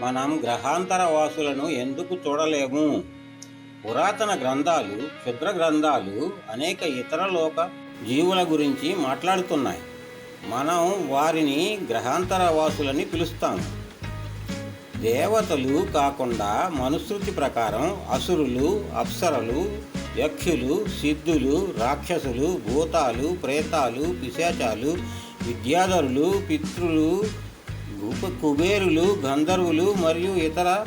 మనం గ్రహాంతర వాసులను ఎందుకు చూడలేము? పురాతన గ్రంథాలు క్షుద్ర గ్రంథాలు అనేక ఇతర లోక జీవుల గురించి మాట్లాడుతున్నాయి. మనం వారిని గ్రహాంతర వాసులని పిలుస్తాం. దేవతలు కాకుండా మనుశృతి ప్రకారం అసురులు అప్సరలు యక్షులు సిద్ధులు రాక్షసులు భూతాలు ప్రేతాలు పిశాచాలు విద్యాధరులు పితృలు కుబేరులు గంధర్వులు మరియు ఇతర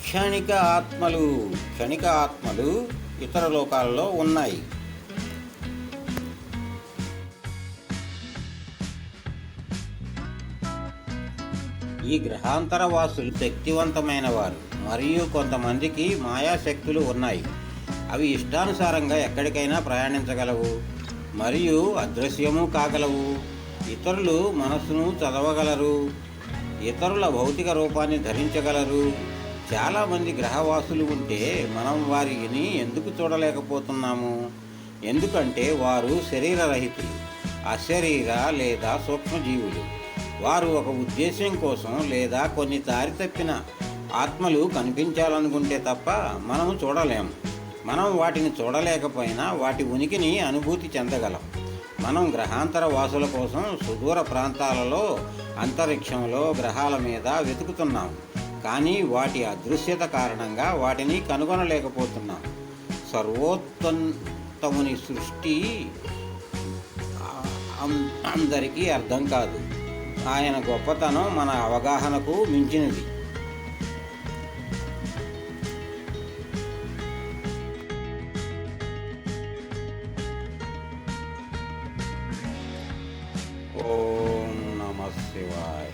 క్షణిక ఆత్మలు క్షణిక ఆత్మలు ఇతర లోకాలలో ఉన్నాయి. ఈ గ్రహాంతర వాసులు శక్తివంతమైన వారు మరియు కొంతమందికి మాయాశక్తులు ఉన్నాయి. అవి ఇష్టానుసారంగా ఎక్కడికైనా ప్రయాణించగలవు మరియు అదృశ్యము కాగలవు. ఇతరులు మనస్సును చదవగలరు ఇతరుల భౌతిక రూపాన్ని ధరించగలరు. చాలామంది గ్రహవాసులు ఉంటే మనం వారిని ఎందుకు చూడలేకపోతున్నాము? ఎందుకంటే వారు శరీరరహితులు అశరీర లేదా సూక్ష్మజీవులు. వారు ఒక ఉద్దేశం కోసం లేదా కొన్ని దారి తప్పిన ఆత్మలు కనిపించాలనుకుంటే తప్ప మనము చూడలేము. మనం వాటిని చూడలేకపోయినా వాటి ఉనికిని అనుభూతి చెందగలం. మనం గ్రహాంతర వాసుల కోసం సుదూర ప్రాంతాలలో అంతరిక్షంలో గ్రహాల మీద వెతుకుతున్నాం. కానీ వాటి అదృశ్యత కారణంగా వాటిని కనుగొనలేకపోతున్నాం. సర్వోత్తముని సృష్టి అందరికీ అర్థం కాదు. ఆయన గొప్పతనం మన అవగాహనకు మించినది. ஓம் நம சிவாய்